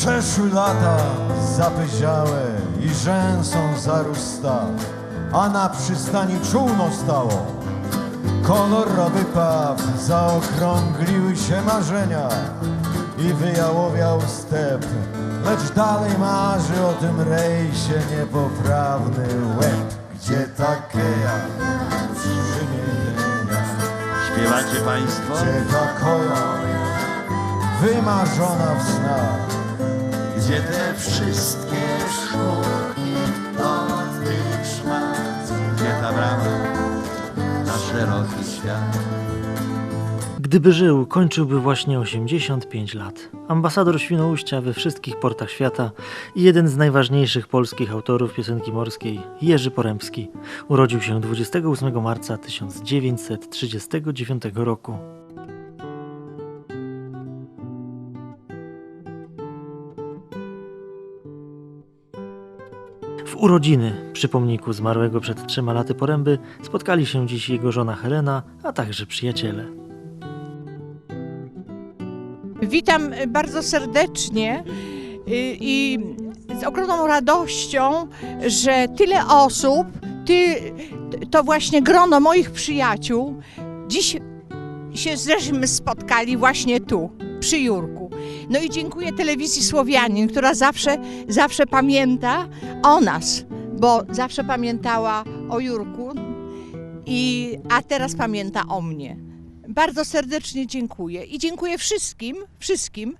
Przeszły lata zapyziałe i rzęsą zarósł staw, a na przystani czółno stało. Kolorowy paw, zaokrągliły się marzenia i wyjałowiał step, lecz dalej marzy o tym rejsie niepoprawny łeb, gdzie takeja przymienienia, Śpiewacie państwo? gdzie takoja wymarzona w snach. Gdzie te wszystkie sztuki od tych szmat? Gdzie ta brama na szeroki świat? Gdyby żył, kończyłby właśnie 85 lat. Ambasador Świnoujścia we wszystkich portach świata i jeden z najważniejszych polskich autorów piosenki morskiej, Jerzy Porębski, urodził się 28 marca 1939 roku. W urodziny przy pomniku zmarłego przed trzema laty Poręby spotkali się dziś jego żona Helena, a także przyjaciele. Witam bardzo serdecznie y, i z ogromną radością, że tyle osób, ty, to właśnie grono moich przyjaciół, dziś się żeśmy spotkali właśnie tu, przy Jurku. No i dziękuję telewizji Słowianin, która zawsze, zawsze pamięta o nas, bo zawsze pamiętała o Jurku, i, a teraz pamięta o mnie. Bardzo serdecznie dziękuję i dziękuję wszystkim, wszystkim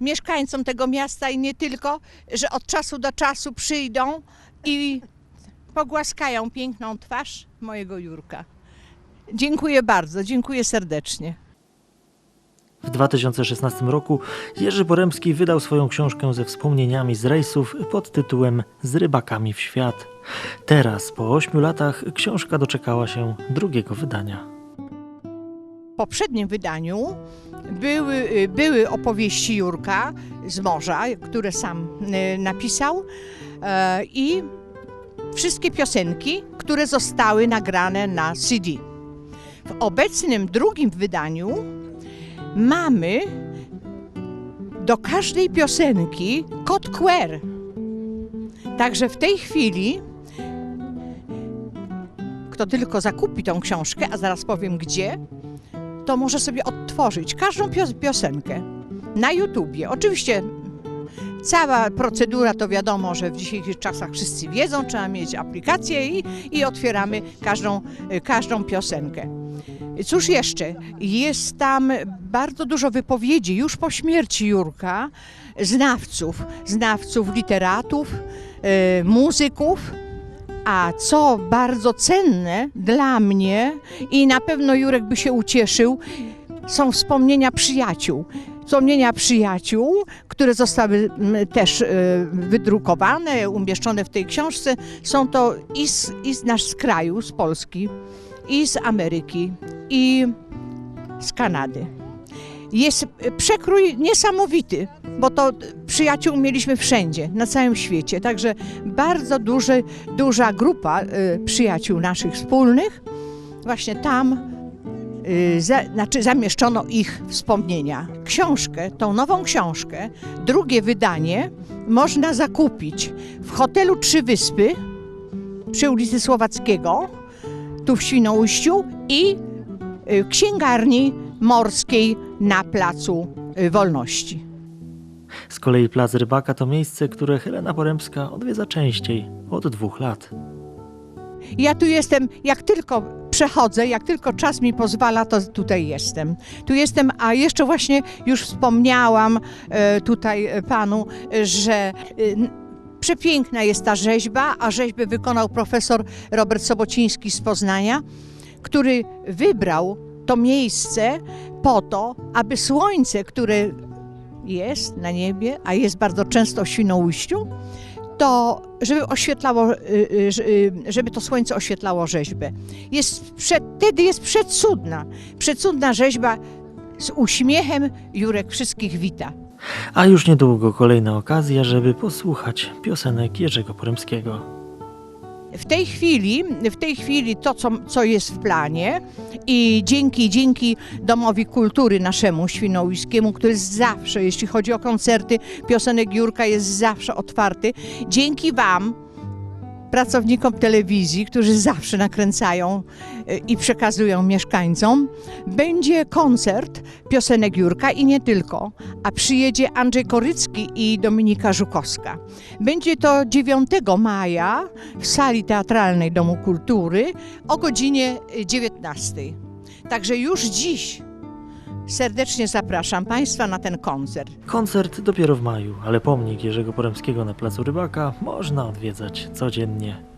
mieszkańcom tego miasta i nie tylko, że od czasu do czasu przyjdą i pogłaskają piękną twarz mojego Jurka. Dziękuję bardzo, dziękuję serdecznie. W 2016 roku Jerzy Poremski wydał swoją książkę ze wspomnieniami z rejsów pod tytułem Z rybakami w świat. Teraz, po 8 latach, książka doczekała się drugiego wydania. W poprzednim wydaniu były, y, były opowieści Jurka z morza, które sam y, napisał e, i wszystkie piosenki, które zostały nagrane na CD. W obecnym drugim wydaniu mamy do każdej piosenki kod QR. Także w tej chwili kto tylko zakupi tą książkę, a zaraz powiem gdzie, to może sobie odtworzyć każdą pios- piosenkę na YouTubie. Oczywiście cała procedura to wiadomo, że w dzisiejszych czasach wszyscy wiedzą, trzeba mieć aplikację i, i otwieramy każdą, y, każdą piosenkę. Cóż jeszcze? Jest tam bardzo dużo wypowiedzi już po śmierci Jurka, znawców, znawców literatów, y, muzyków. A co bardzo cenne dla mnie i na pewno Jurek by się ucieszył, są wspomnienia przyjaciół. Wspomnienia przyjaciół, które zostały mm, też e, wydrukowane, umieszczone w tej książce. Są to i z, i z nasz z kraju, z Polski, i z Ameryki, i z Kanady. Jest przekrój niesamowity, bo to przyjaciół mieliśmy wszędzie, na całym świecie. Także bardzo duży, duża grupa y, przyjaciół naszych wspólnych, właśnie tam y, za, znaczy zamieszczono ich wspomnienia. Książkę, tą nową książkę, drugie wydanie można zakupić w hotelu Trzy Wyspy przy ulicy Słowackiego, tu w Świnoujściu i y, księgarni morskiej na Placu y, Wolności. Z kolei Plac Rybaka to miejsce, które Helena Porębska odwiedza częściej, od dwóch lat. Ja tu jestem, jak tylko przechodzę, jak tylko czas mi pozwala, to tutaj jestem. Tu jestem, a jeszcze właśnie już wspomniałam e, tutaj panu, że przepiękna jest ta rzeźba, a rzeźbę wykonał profesor Robert Sobociński z Poznania, który wybrał to miejsce po to, aby słońce, które jest na niebie, a jest bardzo często w Świnoujściu, to żeby oświetlało, y, y, y, żeby to słońce oświetlało rzeźbę. Jest prze, wtedy jest przecudna, przecudna rzeźba z uśmiechem Jurek wszystkich wita. A już niedługo kolejna okazja, żeby posłuchać piosenek Jerzego Poremskiego. w tej chwili, w tej chwili to, co, co jest w planie i dzięki, dzięki Domowi Kultury naszemu świnoujskiemu, który zawsze, jeśli chodzi o koncerty piosenek Jurka, jest zawsze otwarty, dzięki Wam, pracownikom telewizji, którzy zawsze nakręcają y, i przekazują mieszkańcom, będzie koncert piosenek Jurka i nie tylko, a przyjedzie Andrzej Korycki i Dominika Żukowska. Będzie to 9 maja w sali teatralnej Domu Kultury o godzinie 19. Także już dziś serdecznie zapraszam Państwa na ten koncert. Koncert dopiero w maju, ale pomnik Jerzego Poremskiego na Placu Rybaka można odwiedzać codziennie.